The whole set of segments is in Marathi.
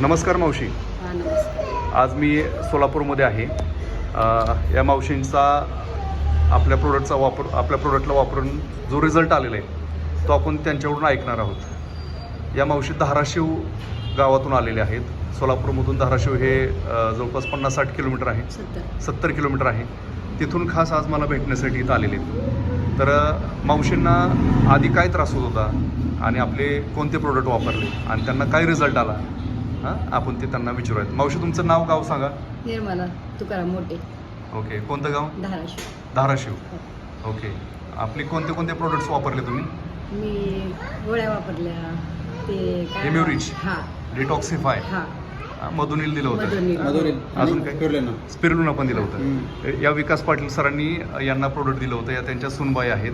नमस्कार मावशी. आज मी सोलापूरमध्ये आहे. या मावशींचा आपल्या प्रोडक्टचा वापर आपल्या प्रोडक्टला वापरून जो रिझल्ट आलेला आहे तो आपण त्यांच्याकडून ऐकणार आहोत. या मावशी धाराशिव गावातून आलेले आहेत. सोलापूरमधून धाराशिव हे जवळपास पन्नास साठ किलोमीटर आहे. सत्तर. किलोमीटर आहे. तिथून खास आज मला भेटण्यासाठी इथं आलेले आहेत. तर मावशींना आधी काय त्रास होत होता आणि आपले कोणते प्रोडक्ट वापरले आणि त्यांना काय रिझल्ट आला? हां? आपण ते त्यांना विचारूयात. मावशी तुमचं नाव गाव सांगा. निर्मला तुकाराम मोठे. ओके कोणतं गाव? धाराशिव. धाराशिव. ओके. आपले कोणते कोणते प्रोडक्ट्स वापरले तुम्ही? मी गोळ्या वापरल्या ते काय Hemorrhage. हा. डिटॉक्सिफाय हा. मधुनील दिलं होतं. मधुरील अजून काय? ना स्पिरुलिना पण दिलं होतं. हम्म. या विकास पाटील सरांनी यांना प्रोडक्ट दिलं होतं. या त्यांच्या सुनबाई आहेत.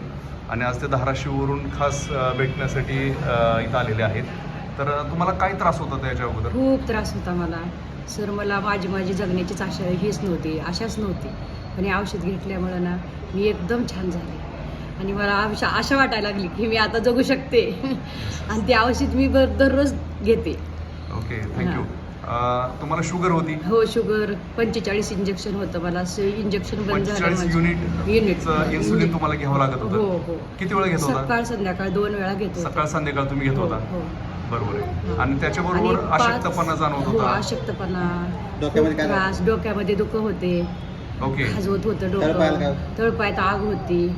आणि आज ते धाराशिववरून खास अ, भेटण्यासाठी अ, इथं आलेले आहेत. तर तुम्हाला काय त्रास होता त्याच्या अगोदर? खूप त्रास होता मला. सर मला माझी माझी जगण्याचीच आशा हीच नव्हती आशाच नव्हती. पण हे औषध घेतल्यामुळं ना मी एकदम छान झाले. आणि मला आशा आशा वाटायला लागली की मी आता जगू शकते. आणि ते औषध मी दररोज घेते. ओके थँक्यू तुम्हाला शुगर होती? हो शुगर पंचेचाळीस इंजेक्शन होतं मला. इंजेक्शन बंद झालं. युनिट युनिट इन्सुलिन तुम्हाला घ्यावं लागत हो होतं. हो किती वेळा घेत होता? सकाळ संध्याकाळ दोन वेळा घेतो सकाळ संध्याकाळ तुम्ही घेत होता. हो. बरोबर आहे. हा. आणि त्याच्याबरोबर आणि पाच- अशक्तपणा जाणवत हो होता अशक्तपणा. डोक्यामध्ये काय त्रास डोक्यामध्ये दुःख होते. ओके. खाजवत होतं तळपायाला डोकं? तळपायात आग होती.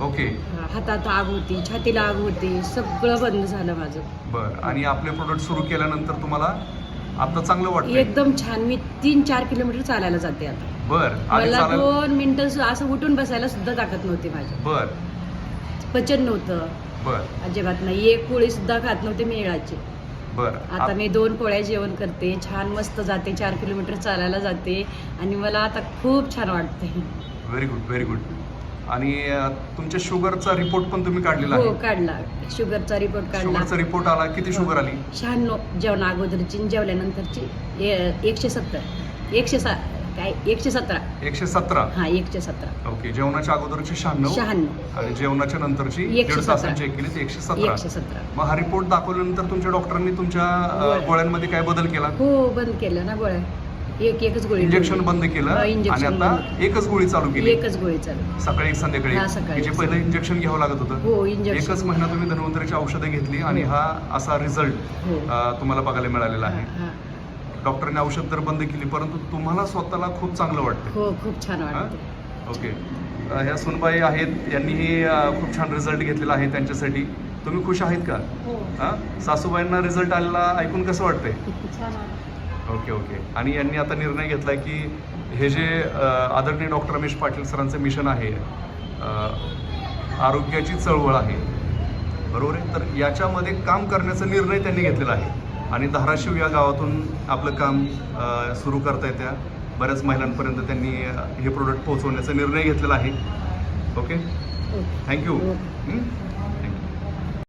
ओके. हातात आग होती छातीला आग होती. सगळं बंद झालं माझं. बर. आणि आपले प्रोडक्ट सुरू केल्यानंतर तुम्हाला आता चांगलं वाटतं एकदम छान. मी तीन चार किलोमीटर चालायला जाते आता. बर. मला चालेल दोन मिनिटं असं उठून बसायला सुद्धा ताकद नव्हती माझी. बर. पचन नव्हतं. बर. अजिबात नाही. एक पोळी सुद्धा खात नव्हते मेळाची. बर. आता मी दोन पोळ्या जेवण करते. छान मस्त जाते. चार किलोमीटर चालायला जाते. आणि मला आता खूप छान वाटते व्हेरी गुड व्हेरी गुड आणि तुमच्या शुगरचा रिपोर्ट पण तुम्ही काढलेला हो काढला. शुगरचा रिपोर्ट काढला. शुगरचा रिपोर्ट आला. किती शुगर आली? शहाण्णव जेवणा अगोदरची जेवल्यानंतरची एकशे सत्तर. एकशे सा काय? एकशे सतरा. एकशे सतरा? हा एकशे सतरा. ओके जेवणाच्या अगोदरची शहाण्णव? शहाण्णव. आणि जेवणाच्या नंतरची एकशे दीड तासांची केली ते एकशे सतरा. एकशे सतरा. मग हा रिपोर्ट दाखवल्यानंतर तुमच्या डॉक्टरांनी तुमच्या अ. गोळ्यांमध्ये काय बदल केला? हो बंद केलं ना गोळ्या. एक एकच गोळी इंजेक्शन. बंद केलं? हा, आणि इंजेक्शन आता बंद. एकच गोळी चालू केली? एकच गोळी चालू. सकाळी एक संध्याकाळी हा. सकाळी की जे एक. पहिलं इंजेक्शन घ्यावं लागत होतं. हो इंजेक्शन एकच महिना तुम्ही धन्वंतरीची औषधं घेतली आणि हो. हा असा रिझल्ट हो. तुम्हाला बघायला मिळालेला हा, आहे हा. डॉक्टरने औषध तर बंद केली परंतु तुम्हाला स्वतःला खूप चांगलं वाटतं हो खूप छान वाटते ओके. ह्या सुनबाई आहेत यांनीही खूप छान रिझल्ट घेतलेला आहे त्यांच्यासाठी. तुम्ही खुश आहेत का? हो. सासूबाईंना रिझल्ट आलेला ऐकून कसं वाटतंय? Okay okay. आणि यांनी आता निर्णय घेतला की हे जे आदरणीय डॉक्टर रमेश पाटील सरांचं मिशन आहे आरोग्याची चळवळ आहे. बरोबर आहे? तर याच्यामध्ये काम करण्याचा निर्णय त्यांनी घेतलेला आहे. आणि धाराशिव या गावातून आपलं काम सुरू करता येत्या. बऱ्याच महिलांपर्यंत त्यांनी हे प्रोडक्ट पोहोचवण्याचा निर्णय घेतलेला आहे. ओके. Thank you.